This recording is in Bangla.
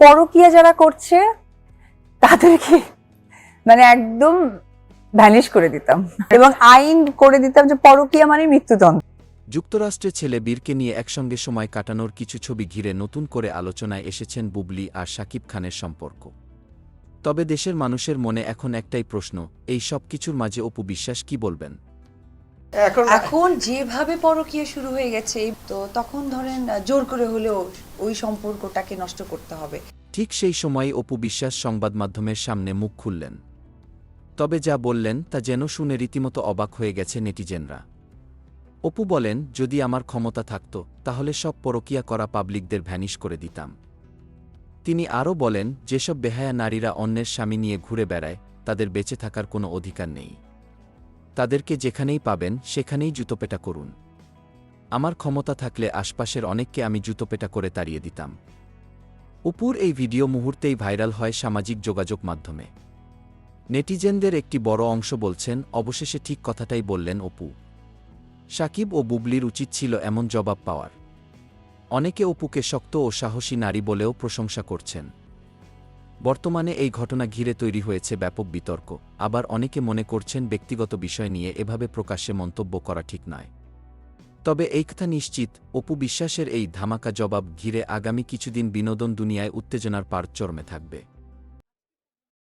পরকিয়া যারা করছে তাদেরকে মানে একদম ভ্যানিশ করে দিতাম। এবং আইন করে দিতাম যে পরকিয়া মানে মৃত্যুদণ্ড। যুক্তরাষ্ট্রে ছেলে বীরকে নিয়ে একসঙ্গে সময় কাটানোর কিছু ছবি ঘিরে নতুন করে আলোচনায় এসেছেন বুবলি আর শাকিব খানের সম্পর্ক। তবে দেশের মানুষের মনে এখন একটাই প্রশ্ন এই সব কিছুর মাঝে অপু বিশ্বাস কি বলবেন? এখন এখন যেভাবে পরকীয়া শুরু হয়ে গেছে তো তখন ধরেন জোর করে হলেও ওই সম্পর্কটাকে নষ্ট করতে হবে। ঠিক সেই সময় অপু বিশ্বাস সংবাদ মাধ্যমের সামনে মুখ খুললেন। তবে যা বললেন তা যেন শুনে রীতিমতো অবাক হয়ে গেছে নেটিজেনরা। অপু বলেন যদি আমার ক্ষমতা থাকত তাহলে সব পরকিয়া করা পাবলিকদের ভ্যানিশ করে দিতাম। তিনি আরও বলেন যেসব বেহায়া নারীরা অন্যের স্বামী নিয়ে ঘুরে বেড়ায় তাদের বেঁচে থাকার কোনো অধিকার নেই। তাদেরকে যেখানেই পাবেন, সেখানেই জুতোপেটা করুন। আমার ক্ষমতা থাকলে আশপাশের অনেককে আমি জুতোপেটা করে তাড়িয়ে দিতাম। উপুর এই ভিডিও মুহূর্তেই ভাইরাল হয় সামাজিক যোগাযোগ মাধ্যমে। নেটিজেনদের একটি বড় অংশ বলছেন, অবশেষে ঠিক কথাটাই বললেন অপু। সাকিব ও বুবলির উচিত ছিল এমন জবাব পাওয়ার। অনেকে অপুকে শক্ত ও সাহসী নারী বলেও প্রশংসা করছেন। বর্তমানে এই ঘটনা ঘিরে তৈরি হয়েছে ব্যাপক বিতর্ক। আবার অনেকে মনে করছেন ব্যক্তিগত বিষয় নিয়ে এভাবে প্রকাশ্যে মন্তব্য করা ঠিক নয়। তবে এই কথা নিশ্চিত, অপু বিশ্বাসের এই ধামাকা জবাব ঘিরে আগামী কিছুদিন বিনোদন দুনিয়ায় উত্তেজনার পার চর্মে থাকবে।